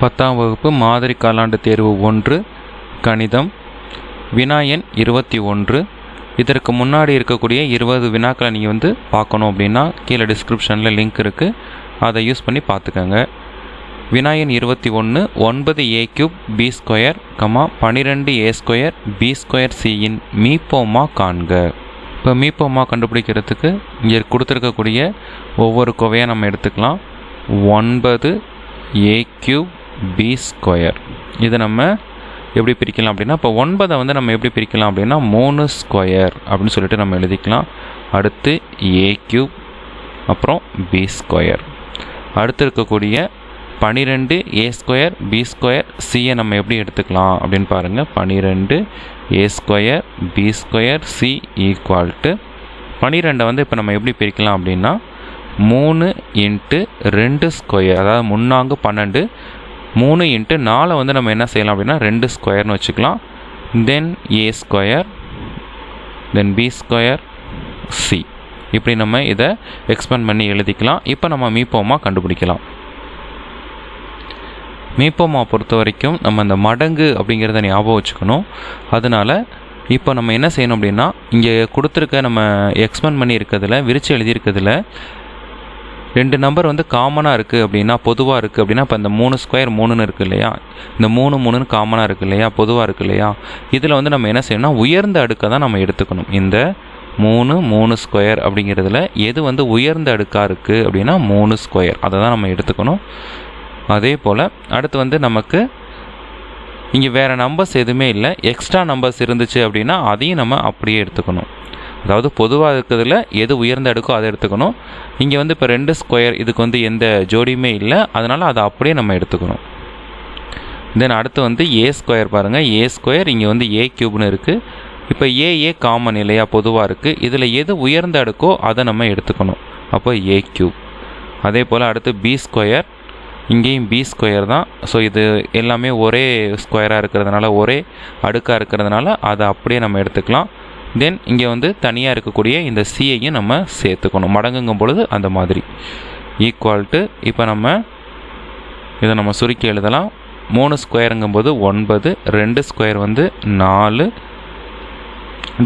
பத்தாம் வகுப்பு மாதிரி காலாண்டு தேர்வு ஒன்று கணிதம் வினா எண் இருபத்தி ஒன்று. இதற்கு முன்னாடி இருக்கக்கூடிய இருபது வினாக்களை நீங்கள் வந்து பார்க்கணும் அப்படின்னா கீழே டிஸ்கிரிப்ஷனில் லிங்க் இருக்குது அதை யூஸ் பண்ணி பார்த்துக்கோங்க. வினா எண் இருபத்தி ஒன்று ஒன்பது A cube B square comma பன்னிரெண்டு ஏ ஸ்கொயர் பி ஸ்கொயர் சியின் மீப்போமா காண்க. இப்போ மீப்போமா கண்டுபிடிக்கிறதுக்கு இங்கே கொடுத்துருக்கக்கூடிய ஒவ்வொரு கோவையாக நம்ம எடுத்துக்கலாம். ஒன்பது ஏ கியூப் பி ஸ்கொயர் இதை நம்ம எப்படி பிரிக்கலாம் அப்படின்னா இப்போ ஒன்பதை வந்து நம்ம எப்படி பிரிக்கலாம் அப்படின்னா மூணு ஸ்கொயர் அப்படின்னு சொல்லிட்டு நம்ம எழுதிக்கலாம். அடுத்து ஏ கியூப் அப்புறம் பி ஸ்கொயர் அடுத்து இருக்கக்கூடிய பனிரெண்டு ஏ ஸ்கொயர் பி ஸ்கொயர் சியை நம்ம எப்படி எடுத்துக்கலாம் அப்படின்னு பாருங்கள் பனிரெண்டு a square b square c equal to பனிரெண்டை வந்து இப்போ நம்ம எப்படி பிரிக்கலாம் அப்படின்னா மூணு இன்ட்டு ரெண்டு ஸ்கொயர் அதாவது முன்னாங்கு பன்னெண்டு மூணு இன்ட்டு நாலை வந்து நம்ம என்ன செய்யலாம் அப்படின்னா ரெண்டு ஸ்கொயர்னு வச்சுக்கலாம். Then a square then b square c இப்படி நம்ம இதை எக்ஸ்பெண்ட் பண்ணி எழுதிக்கலாம். இப்போ நம்ம மீப்போமா கண்டுபிடிக்கலாம். மீப்போமா பொறுத்த வரைக்கும் நம்ம இந்த மடங்கு அப்படிங்கிறத ஞாபகம் வச்சுக்கணும். அதனால் இப்போ நம்ம என்ன செய்யணும் அப்படின்னா இங்கே கொடுத்துருக்க நம்ம எக்ஸ்பெண்ட் பண்ணி இருக்கிறதுல விரித்து எழுதியிருக்கிறதுல ரெண்டு நம்பர் வந்து காமனாக இருக்குது அப்படின்னா பொதுவாக இருக்குது அப்படின்னா இப்போ இந்த மூணு ஸ்கொயர் மூணுன்னு இருக்குது இல்லையா? இந்த மூணு மூணுன்னு காமனாக இருக்குது இல்லையா? பொதுவாக இருக்குது இல்லையா? இதில் வந்து நம்ம என்ன செய்யணும்னா உயர்ந்த அடுக்கை தான் நம்ம எடுத்துக்கணும். இந்த மூணு மூணு ஸ்கொயர் அப்படிங்கிறதுல எது வந்து உயர்ந்த அடுக்காக இருக்குது அப்படின்னா மூணு ஸ்கொயர் அதை தான் நம்ம எடுத்துக்கணும். அதே போல் அடுத்து வந்து நமக்கு இங்கே வேறு நம்பர்ஸ் எதுவுமே இல்லை. எக்ஸ்ட்ரா நம்பர்ஸ் இருந்துச்சு அப்படின்னா அதையும் நம்ம அப்படியே எடுத்துக்கணும். அதாவது பொதுவாக இருக்கிறதுல எது உயர்ந்த அடுக்கோ அதை எடுத்துக்கணும். இங்கே வந்து இப்போ ரெண்டு ஸ்கொயர் இதுக்கு வந்து எந்த ஜோடியுமே இல்லை. அதனால் அதை அப்படியே நம்ம எடுத்துக்கணும். தென் அடுத்து வந்து ஏ ஸ்கொயர் பாருங்கள் ஏ ஸ்கொயர் இங்கே வந்து ஏ க்யூப்னு இருக்குது இப்போ ஏ ஏ காமன் இல்லையா? பொதுவாக இருக்குது இதில் எது உயர்ந்த அடுக்கோ அதை நம்ம எடுத்துக்கணும். அப்போ ஏ க்யூப் அதே போல் அடுத்து பி ஸ்கொயர் இங்கேயும் பி ஸ்கொயர் தான். ஸோ இது எல்லாமே ஒரே ஸ்கொயராக இருக்கிறதுனால ஒரே அடுக்காக இருக்கிறதுனால அதை அப்படியே நம்ம எடுத்துக்கலாம். தென் இங்கே வந்து தனியாக இருக்கக்கூடிய இந்த சியையும் நம்ம சேர்த்துக்கணும். மடங்குங்கும் பொழுது அந்த மாதிரி. ஈக்குவல் டு இப்போ நம்ம இதை நம்ம சுருக்கி எழுதலாம். மூணு ஸ்கொயருங்கும்போது ஒன்பது ரெண்டு ஸ்கொயர் வந்து நாலு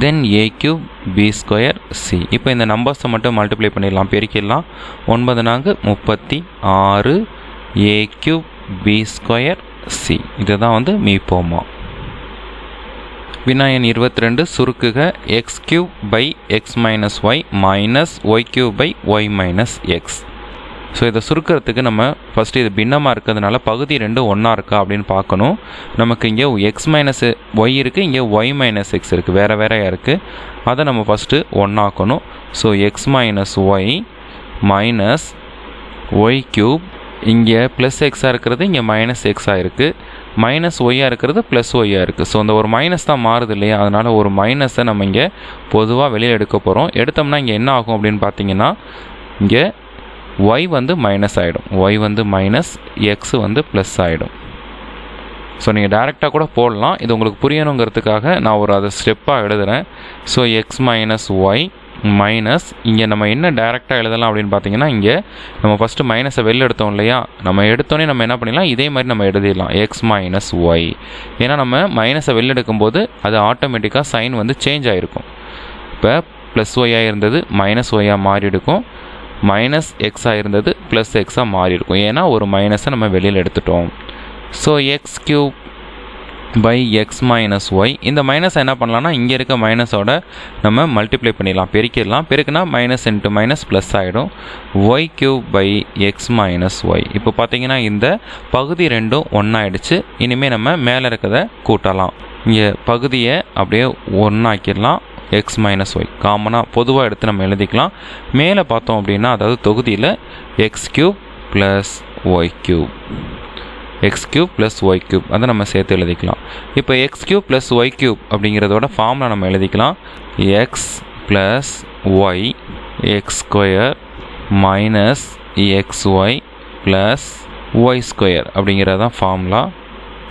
then a cube b square c இப்போ இந்த நம்பர்ஸை மட்டும் மல்டிப்ளை பண்ணிடலாம் பெருக்கிடலாம். ஒன்பது நான்கு முப்பத்தி ஆறு a cube b square c இதுதான் வந்து மீப்போமா வினாயன் இருபத்தி ரெண்டு சுருக்குக x cube by x minus y minus y cube by y minus x so இதை சுருக்கிறதுக்கு நம்ம ஃபஸ்ட்டு இது பின்னமாக இருக்கிறதுனால பகுதி ரெண்டு ஒன்றா இருக்கா அப்படின்னு பார்க்கணும். நமக்கு இங்கே எக்ஸ் மைனஸ் ஒய் இருக்குது இங்கே ஒய் மைனஸ் எக்ஸ் இருக்குது வேறு வேறையாக இருக்குது அதை நம்ம first ஒன்றாக்கணும் so x minus y minus y cube இங்கே ப்ளஸ் எக்ஸாக இருக்கிறது இங்கே மைனஸ் எக்ஸாக இருக்குது மைனஸ் ஒய்யாக இருக்கிறது ப்ளஸ் ஒய்யாக இருக்குது ஸோ அந்த ஒரு மைனஸ் தான் மாறுது இல்லையா? அதனால் ஒரு மைனஸை நம்ம இங்கே பொதுவாக வெளியில் எடுக்க போகிறோம் எடுத்தோம்னா இங்கே என்ன ஆகும் அப்படின்னு பார்த்தீங்கன்னா இங்கே ஒய் வந்து மைனஸ் ஆகிடும் ஒய் வந்து மைனஸ் எக்ஸ் வந்து ப்ளஸ் ஆகிடும் ஸோ நீங்கள் டேரெக்டாக கூட போடலாம். இது உங்களுக்கு புரியணுங்கிறதுக்காக நான் ஒரு அதை ஸ்டெப்பாக எழுதுகிறேன் so x minus y minus இங்கே நம்ம என்ன டேரெக்டாக எழுதலாம் அப்படின்னு பார்த்தீங்கன்னா இங்கே நம்ம ஃபஸ்ட்டு மைனஸை வெளில எடுத்தோம் இல்லையா? நம்ம எடுத்தோன்னே நம்ம என்ன பண்ணிடலாம்? இதே மாதிரி நம்ம எழுதிடலாம். எக்ஸ் மைனஸ் ஒய் ஏன்னா நம்ம மைனஸை வெளில எடுக்கும்போது அது ஆட்டோமேட்டிக்காக சைன் வந்து சேஞ்ச் ஆகிருக்கும் இப்போ ப்ளஸ் ஒய்யாக இருந்தது மைனஸ் ஒய்யாக மாறி இருக்கும் மைனஸ் எக்ஸாக இருந்தது ப்ளஸ் எக்ஸாக மாறி இருக்கும் ஏன்னா ஒரு மைனஸை நம்ம வெளியில் எடுத்துட்டோம். So x cube by x minus y இந்த மைனஸ் என்ன பண்ணலாம்னா இங்கே இருக்க மைனஸோட நம்ம மல்டிப்ளை பண்ணிடலாம். பெருக்கிடலாம். பெருக்குனா மைனஸ் இன்ட்டு மைனஸ் ப்ளஸ் ஆகிடும் y cube by x minus y இப்போ பார்த்தீங்கன்னா இந்த பகுதி ரெண்டும் ஒன்றாயிடுச்சு இனிமேல் நம்ம மேலே இருக்கிறத கூட்டலாம். இங்கே பகுதியை அப்படியே ஒன்றாக்கிடலாம் எக்ஸ் மைனஸ் ஒய் காமனாக பொதுவாக எடுத்து நம்ம எழுதிக்கலாம். மேலே பார்த்தோம் அப்படின்னா அதாவது தொகுதியில் x cube plus y cube x cube plus y cube அதை நம்ம சேர்த்து எழுதிக்கலாம். இப்போ x cube plus y cube அப்படிங்கிறதோட ஃபார்மில் நம்ம எழுதிக்கலாம். X plus y x square minus x y plus y square அப்படிங்கிறது தான் ஃபார்முலா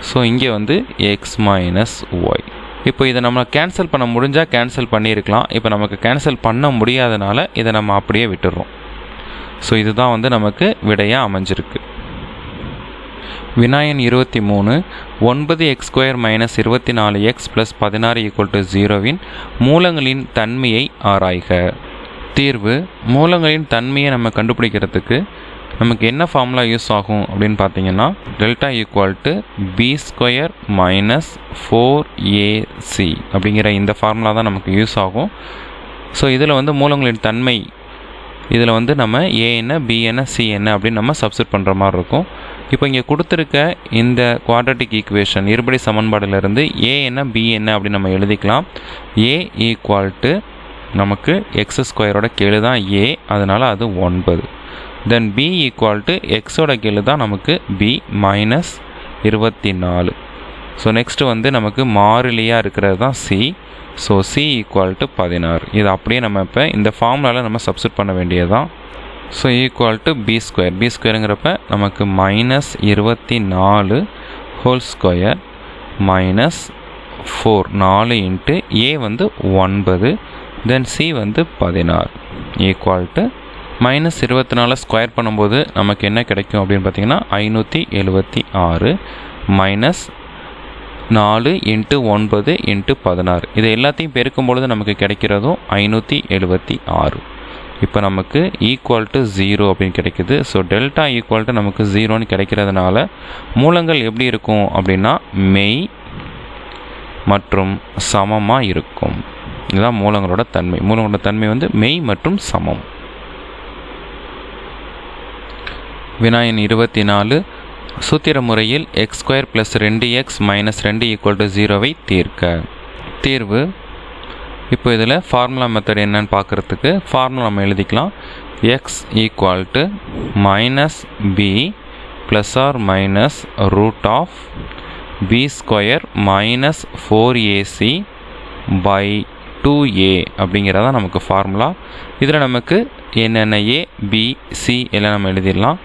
ஸோ இங்கே வந்து எக்ஸ் மைனஸ் ஒய் இப்போ இதை நம்ம கேன்சல் பண்ண முடிஞ்சால் கேன்சல் பண்ணியிருக்கலாம். இப்போ நமக்கு கேன்சல் பண்ண முடியாதனால இதை நம்ம அப்படியே விட்டுடுறோம் ஸோ இதுதான் வந்து நமக்கு விடையாக அமைஞ்சிருக்கு. வினாயன் இருபத்தி மூணு ஒன்பது எக்ஸ் ஸ்கொயர் மைனஸ் இருபத்தி நாலு எக்ஸ் ப்ளஸ் பதினாறு ஈக்குவல் டு ஜீரோவின் மூலங்களின் தன்மையை ஆராய்க. தீர்வு மூலங்களின் தன்மையை நம்ம கண்டுபிடிக்கிறதுக்கு நமக்கு என்ன ஃபார்முலா யூஸ் ஆகும் அப்படின்னு பார்த்தீங்கன்னா delta equal to b square minus four a c அப்படிங்கிற இந்த ஃபார்முலா தான் நமக்கு யூஸ் ஆகும். ஸோ இதில் வந்து மூலங்களின் தன்மை இதில் வந்து நம்ம ஏ என்ன பி என்ன சி என்ன அப்படின்னு நம்ம சப்ஸ்ட் பண்ணுற மாதிரி இருக்கும். இப்போ இங்கே கொடுத்துருக்க இந்த குவாட்ரட்டிக் ஈக்குவேஷன் இருபடி சமன்பாடுலேருந்து ஏ என்ன பி என்ன அப்படின்னு நம்ம எழுதிக்கலாம். ஏ ஈக்குவல் டு நமக்கு எக்ஸ் ஸ்கொயரோட கீழே தான் ஏ அதனால் அது ஒன்பது. தென் பி ஈக்குவல் டு எக்ஸோட கீழே தான் நமக்கு பி மைனஸ் இருபத்தி நாலு ஸோ நெக்ஸ்ட்டு வந்து நமக்கு மாறிலியாக இருக்கிறது தான் c so c equal to பதினாறு. இது அப்படியே நம்ம இப்போ இந்த ஃபார்முலாவில் நம்ம சப்ஸ்ட் பண்ண வேண்டியது தான் so equal to b square b ஸ்கொயருங்கிறப்ப நமக்கு மைனஸ் இருபத்தி நாலு ஹோல் ஸ்கொயர் மைனஸ் ஃபோர் நாலு இன்ட்டு ஏ வந்து ஒன்பது. தென் சி வந்து பதினாறு. ஈக்குவல் டு மைனஸ் இருபத்தி நாலு ஸ்கொயர் பண்ணும்போது நமக்கு என்ன கிடைக்கும் அப்படின்னு பார்த்தீங்கன்னா ஐநூற்றி எழுபத்தி ஆறு மைனஸ் நாலு இன்ட்டு ஒன்பது இன்ட்டு பதினாறு. இது எல்லாத்தையும் பெருக்கும் பொழுது நமக்கு கிடைக்கிறதும் ஐநூற்றி எழுபத்தி ஆறு. இப்போ நமக்கு ஈக்குவல் டு ஜீரோ அப்படின்னு கிடைக்குது. ஸோ டெல்டா ஈக்குவல் டு நமக்கு ஜீரோன்னு கிடைக்கிறதுனால மூலங்கள் எப்படி இருக்கும் அப்படின்னா மெய் மற்றும் சமமாக இருக்கும். இதுதான் மூலங்களோட தன்மை. மூலங்களோட தன்மை வந்து மெய் மற்றும் சமம். வினாயின் இருபத்தி நாலு சூத்திர முறையில் எக்ஸ் ஸ்கொயர் ப்ளஸ் ரெண்டு எக்ஸ் மைனஸ் ரெண்டு ஈக்குவல் டு ஜீரோவை தீர்க்க. தீர்வு இப்போ இதில் ஃபார்முலா மெத்தட் என்னன்னு பார்க்குறதுக்கு ஃபார்முலா நம்ம எழுதிக்கலாம். X equal to minus b plus or minus root of b square minus four a c by two a அப்படிங்கிறதா நமக்கு ஃபார்முலா இதில் நமக்கு என்னென்ன ஏ பி சி எல்லாம் நம்ம எழுதிடலாம்.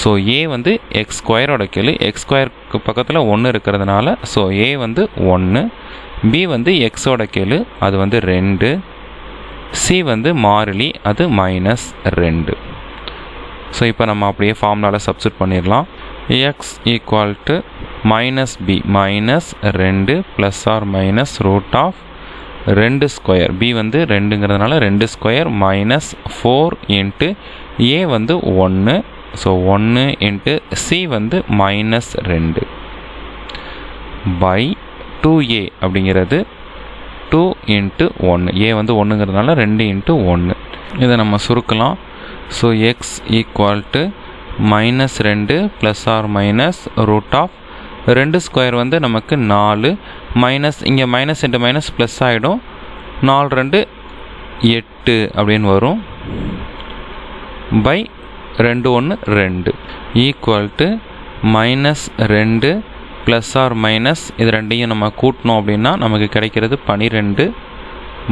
ஸோ ஏ வந்து எக்ஸ் ஸ்கொயரோட கீழ். எக்ஸ் ஸ்கொயருக்கு பக்கத்தில் ஒன்று இருக்கிறதுனால ஸோ ஏ வந்து ஒன்று பி வந்து எக்ஸோட கீழ் அது வந்து ரெண்டு. சி வந்து மாறிலி அது மைனஸ் ரெண்டு. ஸோ இப்போ நம்ம அப்படியே ஃபார்முலாவில் சப்ஸ்டியூட் பண்ணிடலாம். X equal to minus b minus ரெண்டு plus or minus root of ரெண்டு ஸ்கொயர் பி வந்து ரெண்டுங்கிறதுனால ரெண்டு square minus four into a வந்து ஒன்று ஸோ ஒன்று இன்ட்டு சி வந்து மைனஸ் ரெண்டு. பை டூ ஏ அப்படிங்கிறது டூ இன்ட்டு ஒன்று ஏ வந்து ஒன்றுங்கிறதுனால ரெண்டு இன்ட்டு ஒன்று இதை நம்ம சுருக்கலாம். So x equal to minus ரெண்டு plus or minus root of ரெண்டு ஸ்கொயர் வந்து நமக்கு நாலு. மைனஸ் இங்கே மைனஸ் ரெண்டு மைனஸ் ப்ளஸ் ஆகிடும் நாலு ரெண்டு எட்டு அப்படின்னு வரும். பை ரெண்டு ஒன்று ரெண்டு. ஈக்குவல் டு மைனஸ் ரெண்டு ப்ளஸ் ஆர் மைனஸ் இது ரெண்டையும் நம்ம கூட்டினோம் அப்படின்னா நமக்கு கிடைக்கிறது பனிரெண்டு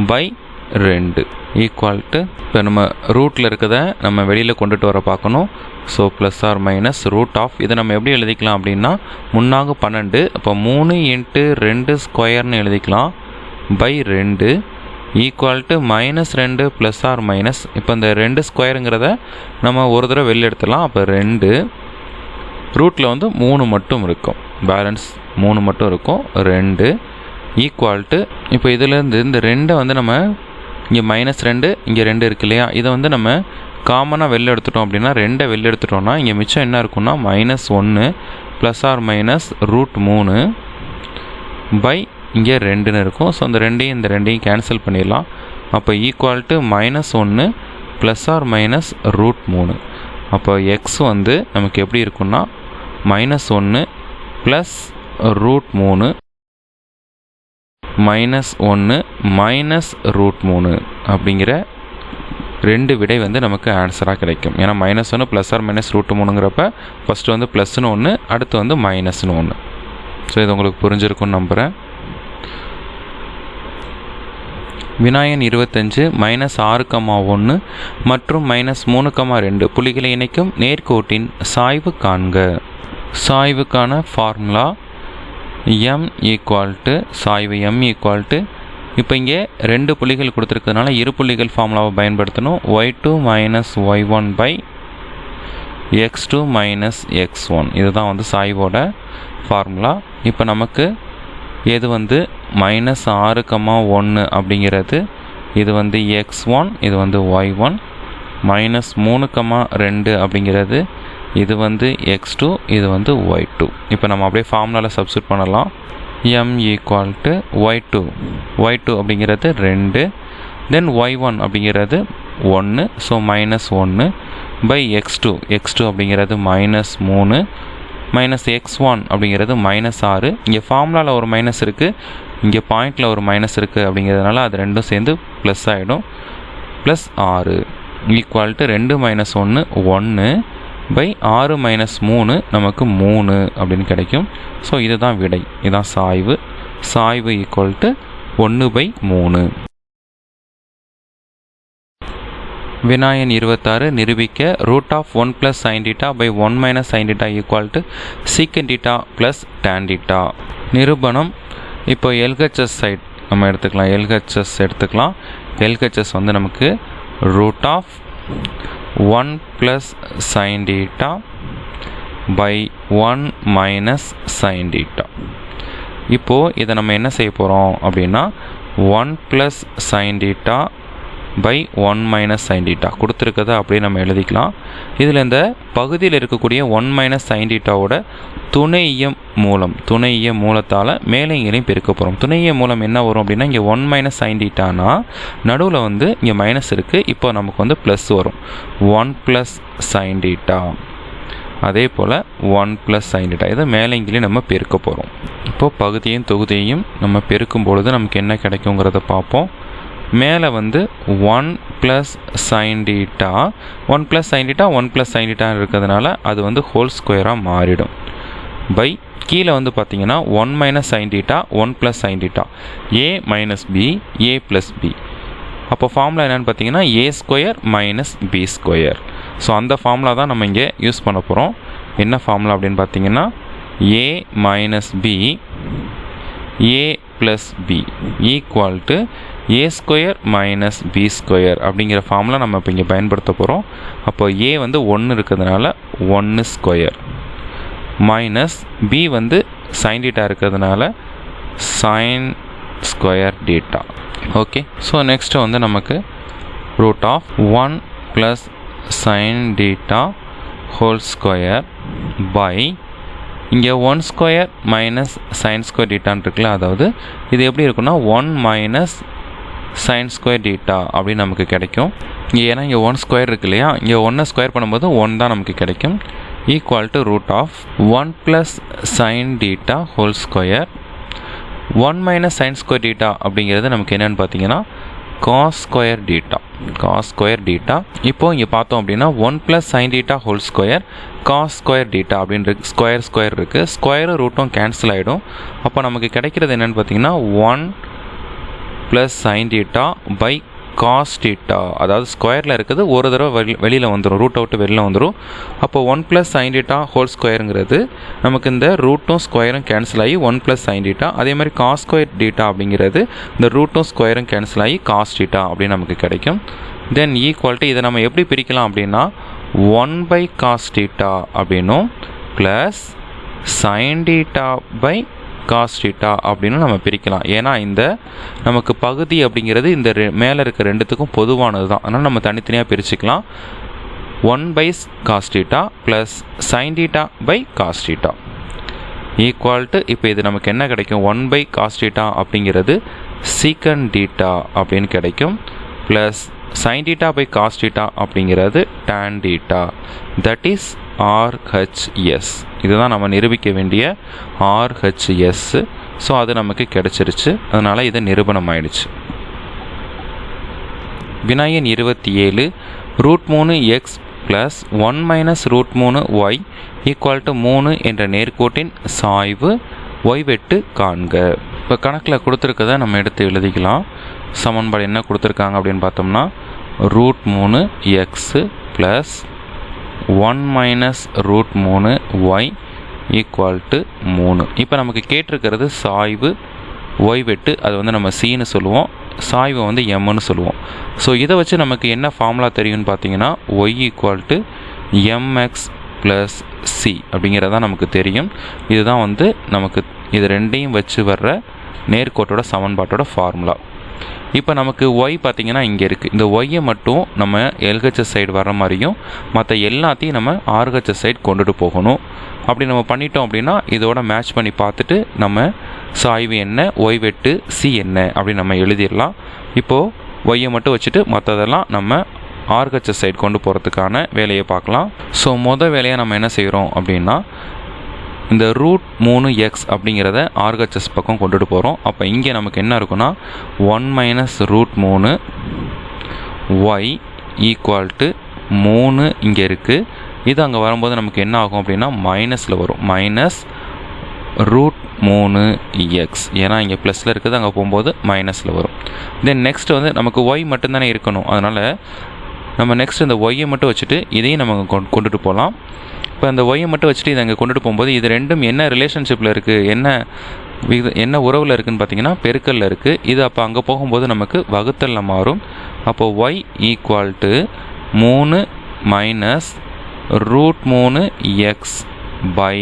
பை ரெண்டு. ஈக்குவல் டு இப்போ நம்ம ரூட்டில் இருக்கிறத நம்ம வெளியில் கொண்டுட்டு வர பார்க்கணும். So plus or minus root of இதை நம்ம எப்படி எழுதிக்கலாம் அப்படின்னா முன்னாக பன்னெண்டு அப்போ மூணு இன்ட்டு ரெண்டு ஸ்கொயர்னு எழுதிக்கலாம். பை ரெண்டு ஈக்குவல் டு மைனஸ் ரெண்டு ப்ளஸ் ஆர் மைனஸ் இப்போ இந்த ரெண்டு ஸ்கொயருங்கிறத நம்ம ஒரு தடவை வெளில எடுத்துடலாம். அப்போ ரெண்டு ரூட்டில் வந்து மூணு மட்டும் இருக்கும். பேலன்ஸ் மூணு மட்டும் இருக்கும். ரெண்டு. ஈக்குவல் டு இப்போ இதுலேருந்து இந்த ரெண்டை வந்து நம்ம இங்கே மைனஸ் ரெண்டு இங்கே ரெண்டு இருக்கு இல்லையா? இதை வந்து நம்ம காமனாக வெளில எடுத்துட்டோம் அப்படின்னா ரெண்டை வெளில எடுத்துட்டோம்னா இங்கே மிச்சம் என்ன இருக்குன்னா மைனஸ் ஒன்று ப்ளஸ் ஆர் மைனஸ் ரூட் மூணு பை இங்கே ரெண்டுன்னு இருக்கும். ஸோ அந்த ரெண்டையும் இந்த ரெண்டையும் கேன்சல் பண்ணிடலாம். அப்போ ஈக்குவல் டு மைனஸ் ஒன்று ப்ளஸ் ஆர் மைனஸ் ரூட் மூணு. அப்போ எக்ஸ் வந்து நமக்கு எப்படி இருக்குன்னா மைனஸ் ஒன்று ப்ளஸ் ரூட் மூணு மைனஸ் ஒன்று மைனஸ் ரூட் மூணு அப்படிங்கிற ரெண்டு விடை வந்து நமக்கு ஆன்சராக கிடைக்கும். ஏன்னா மைனஸ் ஒன்று ப்ளஸ் ஆர் மைனஸ் ரூட் மூணுங்கிறப்ப ஃபஸ்ட்டு வந்து ப்ளஸ்னு ஒன்று அடுத்து வந்து மைனஸ்னு ஒன்று ஸோ இது உங்களுக்கு புரிஞ்சிருக்கும்னு நம்புகிறேன் வினாயன் இருபத்தஞ்சு மைனஸ் ஆறு கமா ஒன்று மற்றும் மைனஸ் மூணு கமா ரெண்டு புள்ளிகளை இணைக்கும் நேர்கோட்டின் சாய்வு காண்க. சாய்வுக்கான ஃபார்முலா எம் ஈக்குவல் டு சாய்வு எம் ஈக்குவல் டு இப்போ இங்கே ரெண்டு புள்ளிகள் கொடுத்துருக்கிறதுனால இரு புள்ளிகள் ஃபார்முலாவை பயன்படுத்தணும். Y two minus y one by x two minus x one இதுதான் வந்து சாய்வோட ஃபார்முலா இப்போ நமக்கு எது வந்து மைனஸ் ஆறு கமா ஒன்று அப்படிங்கிறது. இது வந்து எக்ஸ் ஒன் இது வந்து ஒய் ஒன் மைனஸ் மூணு கமா ரெண்டு அப்படிங்கிறது. இது வந்து எக்ஸ் டூ இது வந்து ஒய் டூ இப்போ நம்ம அப்படியே ஃபார்முலாவில் சப்ஸ்டியூட் பண்ணலாம். M equal to y two y two அப்படிங்கிறது ரெண்டு. தென் ஒய் ஒன் அப்படிங்கிறது ஒன்று ஸோ மைனஸ் ஒன்று by x two x two அப்படிங்கிறது மைனஸ் மூணு. மைனஸ் எக்ஸ் ஒன் அப்படிங்கிறது மைனஸ் ஆறு. இங்கே ஃபார்முலாவில் ஒரு மைனஸ் இருக்குது இங்கே பாயிண்டில் ஒரு மைனஸ் இருக்குது அப்படிங்கிறதுனால அது ரெண்டும் சேர்ந்து ப்ளஸ் ஆகிடும் ப்ளஸ் ஆறு ஈக்குவல் டு ரெண்டு மைனஸ் ஒன்று ஒன்று பை ஆறு மைனஸ் மூணு நமக்கு மூணு அப்படின்னு கிடைக்கும். ஸோ இதுதான் விடை. இதுதான் சாய்வு. சாய்வு ஈக்குவல் டு ஒன்று பை மூணு. வினாயன் இருபத்தாறு நிரூபிக்க root of one plus sine theta by one minus sine theta equal to sec theta plus tan theta நிரூபணம். இப்போ எல்ஹெச்எஸ் சைட் நம்ம எடுத்துக்கலாம். எல்ஹெச்எஸ் எடுத்துக்கலாம். எல்ஹெச்எஸ் வந்து நமக்கு root of one plus sine theta by one minus sine theta இப்போது இதை நம்ம என்ன செய்ய போகிறோம் அப்படின்னா one plus sine theta by one minus sine theta கொடுத்துருக்கதை அப்படியே நம்ம எழுதிக்கலாம். இதில் இந்த பகுதியில் இருக்கக்கூடிய ஒன் மைனஸ் சைன் டீட்டாவோட துணையிய மூலம் துணைய மூலத்தால் மேலே இங்கேயும் பெருக்க போகிறோம் துணைய மூலம் என்ன வரும் அப்படின்னா இங்கே ஒன் மைனஸ் சைன் டீட்டானா நடுவில் வந்து இங்கே மைனஸ் இருக்குது இப்போ நமக்கு வந்து ப்ளஸ் வரும். ஒன் ப்ளஸ் சைன் டீட்டா அதே போல் ஒன் ப்ளஸ் சைன் டீட்டா இதை மேலேங்கிலையும் நம்ம பெருக்க போகிறோம் இப்போது பகுதியும் தொகுதியையும் நம்ம பெருக்கும் பொழுது நமக்கு என்ன கிடைக்குங்கிறத பார்ப்போம். மேலே வந்து one plus sine theta one plus sine theta one plus sine theta இருக்கிறதுனால அது வந்து ஹோல் ஸ்கொயராக மாறிடும். பை கீழே வந்து பார்த்தீங்கன்னா one minus sine theta one plus sine theta a minus b a plus b அப்போ ஃபார்முலா என்னென்னு பார்த்தீங்கன்னா a square minus b square so அந்த ஃபார்முலா தான் நம்ம இங்கே யூஸ் பண்ண போகிறோம் என்ன ஃபார்முலா அப்படின்னு பார்த்தீங்கன்னா a minus b a plus b equal to a square minus b square அப்படிங்கிற ஃபார்முலா நம்ம இப்போ இங்கே பயன்படுத்த போகிறோம் அப்போ ஏ வந்து ஒன்று இருக்கிறதுனால ஒன்று ஸ்கொயர் மைனஸ் பி வந்து சைன் டீட்டா இருக்கிறதுனால sine square theta okay so next வந்து நமக்கு root of one plus sine theta whole square by இங்கே one square minus sine square டீட்டான் இருக்குல்ல அதாவது இது எப்படி இருக்குன்னா one minus sine square theta அப்படின்னு நமக்கு கிடைக்கும். இங்கே ஏன்னா இங்கே ஒன் ஸ்கொயர் இருக்கு இல்லையா? இங்கே ஒன்றை ஸ்கொயர் பண்ணும்போது ஒன் தான் நமக்கு கிடைக்கும். Equal to root of one plus sine theta whole square one minus sine square theta அப்படிங்கிறது நமக்கு என்னென்னு பார்த்தீங்கன்னா cos square theta cos square theta இப்போ இங்கே பார்த்தோம் அப்படின்னா one plus sine theta whole square cos square theta அப்படின்னு இருக்கு. ஸ்கொயர் ஸ்கொயர் இருக்குது ஸ்கொயரும் ரூட்டும் கேன்சல் ஆகிடும் அப்போ நமக்கு கிடைக்கிறது என்னென்னு பார்த்தீங்கன்னா one plus sine theta by cos theta அதாவது ஸ்கொயரில் இருக்குது ஒரு தடவை வெளி வெளியில் வந்துடும் ரூட் அவுட்டு வெளியில் வந்துடும் அப்போ one plus sine theta whole ஸ்கொயருங்கிறது நமக்கு இந்த ரூட்டும் ஸ்கொயரும் கேன்சல் ஆகி ஒன் ப்ளஸ் சைன் டீட்டா அதே மாதிரி காஸ் ஸ்கொயர் டீட்டா அப்படிங்கிறது இந்த ரூட்டும் ஸ்கொயரும் கேன்சல் ஆகி காஸ் டீட்டா அப்படின்னு நமக்கு கிடைக்கும். தென் ஈக்குவாலிட்டி இதை நம்ம எப்படி பிரிக்கலாம் அப்படின்னா ஒன் பை காஸ் டீட்டா அப்படின்னும் plus sine theta by cos theta அப்படின்னு நம்ம பிரிக்கலாம். ஏன்னா இந்த நமக்கு பகுதி அப்படிங்கிறது இந்த ரெ மேலே இருக்க ரெண்டுத்துக்கும் பொதுவானது தான் அதனால் நம்ம தனித்தனியாக பிரிச்சுக்கலாம். One by cos theta plus sine theta by cos theta equal to இப்போ இது நமக்கு என்ன கிடைக்கும்? ஒன் பை காஸ் டீட்டா அப்படிங்கிறது சீக்கன் டீட்டா அப்படின்னு கிடைக்கும். Plus sine theta by cos theta அப்படிங்கிறது tan theta that is RHS இதுதான் நம்ம நிரூபிக்க வேண்டிய ஆர்ஹெச்எஸ் ஸோ அது நமக்கு கிடச்சிருச்சு. அதனால் இது நிரூபணம் ஆயிடுச்சு வினாயன் இருபத்தி ஏழு ரூட் மூணு x plus one minus root மூணு ஒய் ஈக்குவல் டு மூணு என்ற நேர்கோட்டின் சாய்வு ஒய் வெட்டு காண்க. இப்போ கணக்கில் கொடுத்துருக்கதை நம்ம எடுத்து எழுதிக்கலாம். சமன்பாடு என்ன கொடுத்துருக்காங்க அப்படின்னு பார்த்தோம்னா ரூட் மூணு x plus one minus root மூணு ஒய் ஈக்குவல் டு மூணு. இப்போ நமக்கு கேட்டிருக்கிறது சாய்வு ஒய் வெட்டு. அது வந்து நம்ம சின்னு சொல்லுவோம். சாய்வை வந்து எம்னு சொல்லுவோம். ஸோ இதை வச்சு நமக்கு என்ன ஃபார்முலா தெரியும்னு பார்த்தீங்கன்னா y equal to mx plus c அப்படிங்கிறதான் நமக்கு தெரியும். இதுதான் வந்து நமக்கு இது ரெண்டையும் வச்சு வர்ற நேர்கோட்டோட சமன்பாட்டோட ஃபார்முலா இப்போ நமக்கு ஒய் பார்த்தீங்கன்னா இங்கே இருக்குது இந்த ஒய்யை மட்டும் நம்ம எல்ஹெச்எஸ் சைடு வர மாதிரியும் மற்ற எல்லாத்தையும் நம்ம ஆர்ஹெச்எஸ் சைடு கொண்டுட்டு போகணும். அப்படி நம்ம பண்ணிட்டோம் அப்படின்னா இதோட மேட்ச் பண்ணி பார்த்துட்டு நம்ம சாய்வு என்ன ஒய் வெட்டு சி என்ன அப்படின்னு நம்ம எழுதிடலாம். இப்போது ஒய்யை மட்டும் வச்சுட்டு மற்றதெல்லாம் நம்ம ஆர்ஹெச்எஸ் சைடு கொண்டு போகிறதுக்கான வேலையை பார்க்கலாம். ஸோ மொதல் வேலையாக நம்ம என்ன செய்கிறோம் அப்படின்னா இந்த ரூட் மூணு எக்ஸ் அப்படிங்கிறத ஆர்ஹெச்எஸ் பக்கம் கொண்டுட்டு போகிறோம் அப்போ இங்கே நமக்கு என்ன இருக்குன்னா ஒன் மைனஸ் ரூட் மூணு ஒய் ஈக்குவல் டு மூணு இங்கே இருக்குது இது அங்கே வரும்போது நமக்கு என்ன ஆகும் அப்படின்னா மைனஸில் வரும். மைனஸ் ரூட் மூணு எக்ஸ் ஏன்னா இங்கே ப்ளஸில் இருக்குது அங்கே போகும்போது மைனஸில் வரும். தென் நெக்ஸ்ட் வந்து நமக்கு ஒய் மட்டும்தானே இருக்கணும். அதனால் நம்ம நெக்ஸ்ட் இந்த ஒய்யை மட்டும் வச்சுட்டு இதையும் நம்ம கொண்டுட்டு போகலாம் இப்போ அந்த ஒய்யை மட்டும் வச்சுட்டு இதை அங்கே கொண்டுட்டு போகும்போது இது ரெண்டும் என்ன ரிலேஷன்ஷிப்பில் இருக்குது என்ன இது என்ன உறவில் இருக்குதுன்னு பார்த்தீங்கன்னா பெருக்கல்ல இருக்குது இது அப்போ அங்கே போகும்போது நமக்கு வகுத்தலில் மாறும். அப்போ ஒய் ஈக்குவல் டு மூணு மைனஸ் ரூட் மூணு x by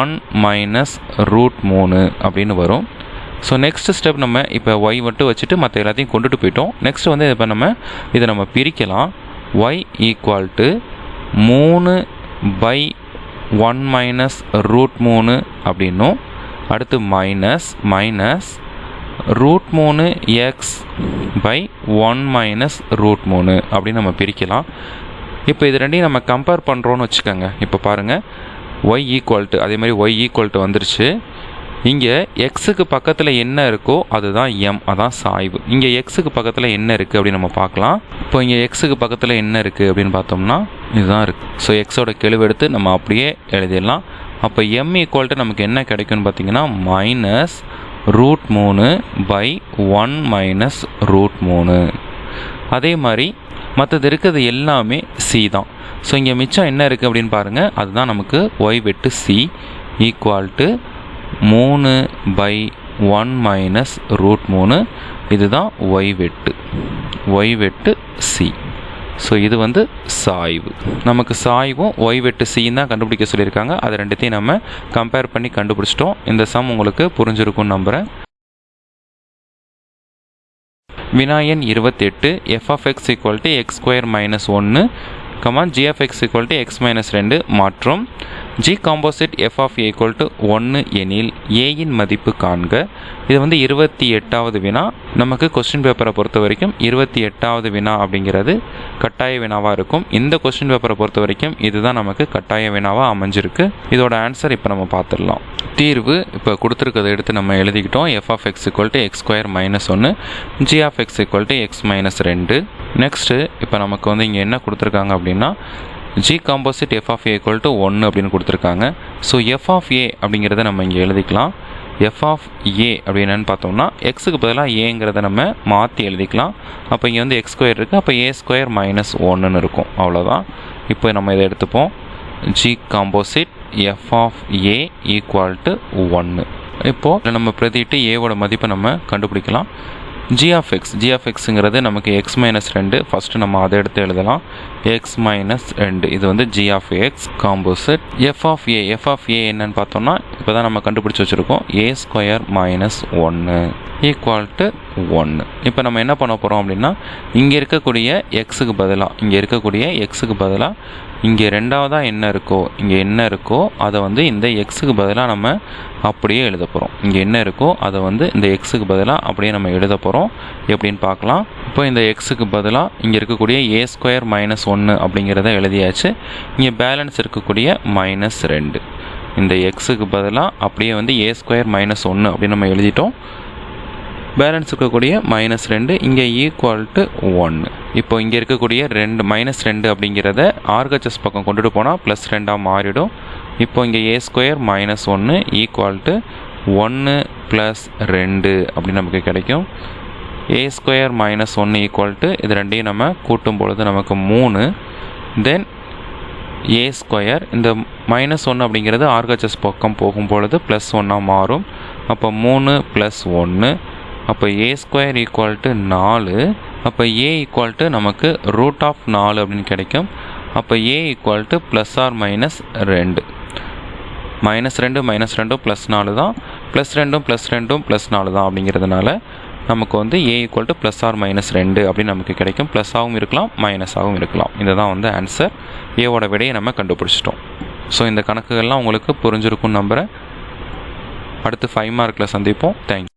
one minus root மூணு அப்படின்னு வரும். ஸோ நெக்ஸ்ட் ஸ்டெப் நம்ம இப்போ ஒய் மட்டும் வச்சுட்டு மற்ற எல்லாத்தையும் கொண்டுட்டு போயிட்டோம். நெக்ஸ்ட் வந்து இப்போ நம்ம இதை நம்ம பிரிக்கலாம். ஒய் ஈக்குவல் டு மூணு பை ஒன் மைனஸ் ரூட் மூணு அப்படின்னும். அடுத்து மைனஸ் மைனஸ் ரூட் மூணு x by one minus root மூணு அப்படின்னு நம்ம பிரிக்கலாம். இப்போ இது ரெண்டையும் நம்ம கம்பேர் பண்ணுறோன்னு வச்சுக்கோங்க. இப்போ பாருங்கள் ஒய் ஈக்குவல் டு அதே மாதிரி ஒய் ஈக்குவல் டு வந்துருச்சு. இங்கே எக்ஸுக்கு பக்கத்தில் என்ன இருக்கோ அதுதான் எம் அதான் சாய்வு. இங்கே எக்ஸுக்கு பக்கத்தில் என்ன இருக்குது அப்படின்னு நம்ம பார்க்கலாம். இப்போ இங்கே எக்ஸுக்கு பக்கத்தில் என்ன இருக்குது அப்படின்னு பார்த்தோம்னா இதுதான் இருக்குது ஸோ எக்ஸோட கெழுவு எடுத்து நம்ம அப்படியே எழுதிடலாம். அப்போ எம் ஈக்குவல்ட்டு நமக்கு என்ன கிடைக்கும்னு பார்த்தீங்கன்னா மைனஸ் ரூட் மூணு பை ஒன் மைனஸ் ரூட் மூணு. அதே மாதிரி மற்றது இருக்கிறது எல்லாமே சி தான். ஸோ இங்கே மிச்சம் என்ன இருக்குது அப்படின்னு பாருங்கள் அதுதான் நமக்கு ஒய் வெட்டு சி ஈக்குவால்ட்டு டு மூணு பை ஒன் மைனஸ் ரூட் மூணு. இதுதான் ஒய் வெட்டு. ஒய் வெட்டு சி ஸோ இது வந்து சாய்வு. நமக்கு சாய்வும் ஒய் வெட்டு சின்னு தான் கண்டுபிடிக்க சொல்லியிருக்காங்க. அது ரெண்டுத்தையும் நம்ம கம்பேர் பண்ணி கண்டுபிடிச்சிட்டோம். இந்த சம் உங்களுக்கு புரிஞ்சிருக்கும்னு நம்புகிறேன் வினாயன் இருபத்தெட்டு f f x of x equal to x square minus ஒன்று comma g f x of x equal to x minus ரெண்டு மற்றும் g composite f of a equal to ஒன்று எனில் ஏயின் மதிப்பு காண்க. இது வந்து இருபத்தி எட்டாவது வினா. நமக்கு கொஸ்டின் பேப்பரை பொறுத்த வரைக்கும் இருபத்தி எட்டாவது வினா அப்படிங்கிறது கட்டாய வினாவாக இருக்கும். இந்த கொஸ்டின் பேப்பரை பொறுத்த வரைக்கும் இதுதான் நமக்கு கட்டாய வினாவாக அமைஞ்சிருக்கு. இதோட ஆன்சர் இப்போ நம்ம பார்த்துடலாம் தீர்வு இப்போ கொடுத்துருக்கதை எடுத்து நம்ம எழுதிக்கிட்டோம். F of x equal to x square minus ஒன்று g of x equal to x minus ரெண்டு நெக்ஸ்ட்டு இப்போ நமக்கு வந்து இங்கே என்ன கொடுத்துருக்காங்க அப்படின்னா g composite f of a equal to ஒன்று அப்படின்னு கொடுத்துருக்காங்க. ஸோ எஃப் ஆஃப் ஏ அப்படிங்கிறத நம்ம இங்கே எழுதிக்கலாம். எஃப் ஆஃப் ஏ அப்படின்னு என்னென்னு பார்த்தோம்னா எக்ஸுக்கு பதிலாக ஏங்கிறத நம்ம மாற்றி எழுதிக்கலாம். அப்போ இங்கே வந்து எக்ஸ் ஸ்கொயர் இருக்குது அப்போ ஏ ஸ்கொயர் மைனஸ் ஒன்றுன்னு இருக்கும். அவ்வளோதான் இப்போ நம்ம இதை எடுத்துப்போம். G composite f of a equal to ஒன்று இப்போது நம்ம பிரதிட்டு ஏவோட மதிப்பை நம்ம கண்டுபிடிக்கலாம். G of x g of எக்ஸுங்கிறது நமக்கு எக்ஸ் மைனஸ் ரெண்டு. ஃபஸ்ட்டு நம்ம அதை எடுத்து எழுதலாம். எக்ஸ் மைனஸ் ரெண்டு. இது வந்து g of x composite f of a f of a என்னன்னு பார்த்தோம்னா இப்போ தான் நம்ம கண்டுபிடிச்சி வச்சுருக்கோம். ஏ ஸ்கொயர் மைனஸ் ஒன்று ஈக்குவல் டு ஒன்று இப்போ நம்ம என்ன பண்ண போகிறோம் அப்படின்னா இங்கே இருக்கக்கூடிய எக்ஸுக்கு பதிலாக இங்கே இருக்கக்கூடிய எக்ஸுக்கு பதிலாக இங்கே ரெண்டாவதாக என்ன இருக்கோ இங்கே என்ன இருக்கோ அதை வந்து இந்த எக்ஸுக்கு பதிலாக நம்ம அப்படியே எழுத போகிறோம் இங்கே என்ன இருக்கோ அதை வந்து இந்த எக்ஸுக்கு பதிலாக அப்படியே நம்ம எழுத போகிறோம் எப்படின்னு பார்க்கலாம். இப்போ இந்த எக்ஸுக்கு பதிலாக இங்கே இருக்கக்கூடிய ஏ ஸ்கொயர் மைனஸ் ஒன்று அப்படிங்கிறத எழுதியாச்சு. இங்கே பேலன்ஸ் இருக்கக்கூடிய மைனஸ் ரெண்டு. இந்த எக்ஸுக்கு பதிலாக அப்படியே வந்து ஏ ஸ்கொயர் மைனஸ் ஒன்று அப்படின்னு நம்ம எழுதிட்டோம். பேலன்ஸ் இருக்கக்கூடிய மைனஸ் ரெண்டு இங்கே ஈக்குவல் டு ஒன்று இப்போ இங்கே இருக்கக்கூடிய ரெண்டு மைனஸ் ரெண்டு அப்படிங்கிறத ஆர்ஹெச்எஸ் பக்கம் கொண்டுட்டு போனால் ப்ளஸ் ரெண்டாக மாறிடும். இப்போ இங்கே ஏ ஸ்கொயர் மைனஸ் ஒன்று ஈக்குவல் டு ஒன்று ப்ளஸ் ரெண்டு அப்படின்னு நமக்கு கிடைக்கும். ஏ ஸ்கொயர் மைனஸ் ஒன்று ஈக்குவல் டு இது ரெண்டையும் நம்ம கூட்டும் பொழுது நமக்கு மூணு. தென் ஏ ஸ்கொயர் இந்த மைனஸ் ஒன்று அப்படிங்கிறது ஆர்கச்சஸ் பக்கம் போகும் பொழுது ப்ளஸ் ஒன்னாக மாறும். அப்போ மூணு ப்ளஸ் ஒன்று அப்போ ஏ ஸ்கொயர் ஈக்குவல் டு நாலு. அப்போ ஏ ஈக்குவல் டு நமக்கு ரூட் ஆஃப் நாலு அப்படின்னு கிடைக்கும். அப்போ a equal to plus or minus ரெண்டு. மைனஸ் ரெண்டு மைனஸ் ரெண்டும் ப்ளஸ் நாலு தான். ப்ளஸ் ரெண்டும் ப்ளஸ் ரெண்டும் ப்ளஸ் நாலு தான் அப்படிங்கிறதுனால நமக்கு வந்து a equal to plus or minus ரெண்டு அப்படின்னு நமக்கு கிடைக்கும். ப்ளஸ்ஸாகவும் இருக்கலாம் மைனஸாகவும் இருக்கலாம். இதுதான் வந்து ஆன்சர் ஏவோட விடையை நம்ம கண்டுபிடிச்சிட்டோம். ஸோ இந்த கணக்குகள்லாம் உங்களுக்கு புரிஞ்சிருக்கும் நம்புகிறேன் அடுத்து ஃபைவ் மார்க்கில் சந்திப்போம். தேங்க்யூ